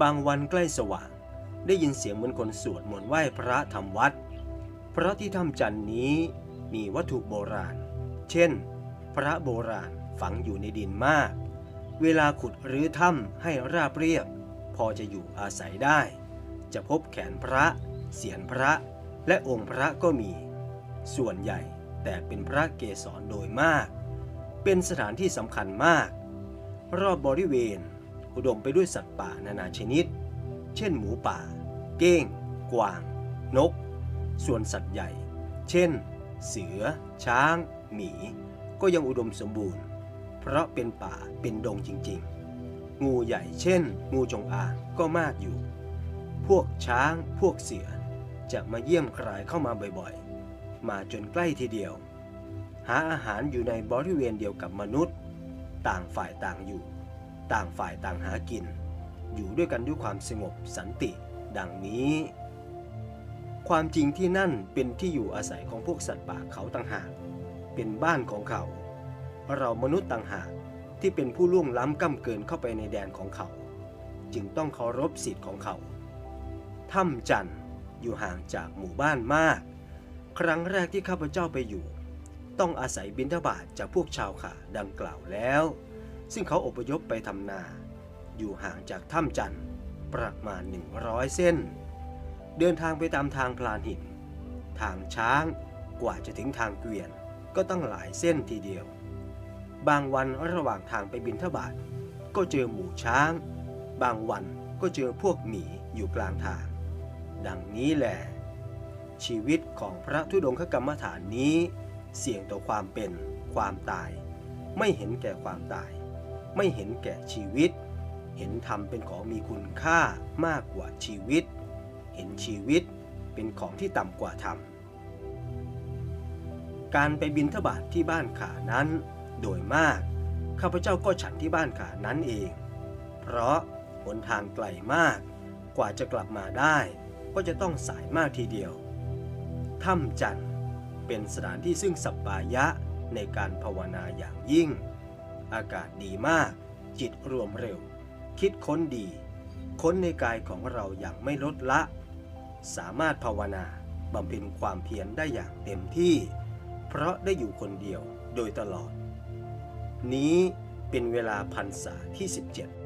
บางวันใกล้สว่าง ได้ยินเสียงเหมือนคนสวดมนต์ไหว้พระทำวัด เพราะที่ถ้ำจันนี้มีวัตถุโบราณ เช่น พระโบราณฝังอยู่ในดินมาก เวลาขุดรื้อถ้ำให้ราบเรียบ พอจะอยู่อาศัยได้ จะพบแขนพระ เสียนพระ และองค์พระก็มี ส่วนใหญ่แต่เป็นพระเกศรโดยมาก เป็นสถานที่สำคัญมาก รอบบริเวณ อุดมไปด้วยสัตว์ป่านานาชนิด เช่นหมูป่า เก้ง กวาง นก ส่วนสัตว์ใหญ่ เช่น เสือ ช้าง หมี ก็ยังอุดมสมบูรณ์ เพราะเป็นป่าเป็นดงจริงๆ งูใหญ่เช่น งูจงอางก็มากอยู่ พวกช้าง พวกเสือ จะมาเยี่ยมใครเข้ามาบ่อยๆ มาจนใกล้ทีเดียว หาอาหารอยู่ในบริเวณเดียวกับมนุษย์ ต่างฝ่ายต่างอยู่ ต่างฝ่ายต่างหากิน อยู่ด้วยกันด้วยความสงบสันติ ดังนี้ ความจริงที่นั่นเป็นที่อยู่อาศัยของพวกสัตว์ป่าเขาต่างหาก เป็นบ้านของเขา เรามนุษย์ต่างหากที่เป็นผู้ล่วงล้ำก้ำเกินเข้าไปในแดนของเขา จึงต้องเคารพสิทธิ์ของเขา ถ้ำจันทร์อยู่ห่างจากหมู่บ้านมาก ครั้งแรกที่ข้าพเจ้าไปอยู่ ต้องอาศัยบิณฑบาตจากพวกชาวขาดังกล่าวแล้ว ซึ่งเขาอพยพไปทำนา อยู่ห่างจากถ้ำจันทร์ประมาณ 100 เส้น เดินทางไปตามทางพลานหิน ทางช้างกว่าจะถึงทางเกวียนก็ต้องหลายเส้นทีเดียว บางวันระหว่างทางไปบินทบาทก็เจอหมู่ช้าง บางวันก็เจอพวกหมีอยู่กลางทาง ดังนี้แหละชีวิตของพระธุดงคกรรมฐานนี้ เสี่ยงต่อความเป็นความตาย ไม่เห็นแก่ความตาย ไม่เห็นแก่ชีวิต เห็นธรรมเป็นของมีคุณค่ามากกว่าชีวิต เห็นชีวิตเป็นของที่ต่ำกว่าธรรม การไปบินทบาทที่บ้านขานั้น โดยมากข้าพเจ้าก็ฉันที่บ้านขานั้นเอง เพราะหนทางไกลมาก กว่าจะกลับมาได้ ก็จะต้องสายมากทีเดียว ถ้ำจันทร์เป็นสถานที่ซึ่งสัปปายะในการภาวนาอย่างยิ่ง อากาศดีมาก จิตรวมเร็ว คิดค้นดี ค้นในกายของเราอย่างไม่ลดละ สามารถภาวนาบำเพ็ญความเพียรได้อย่างเต็มที่ เพราะได้อยู่คนเดียวโดยตลอด นี้เป็นเวลาพรรษาที่ 17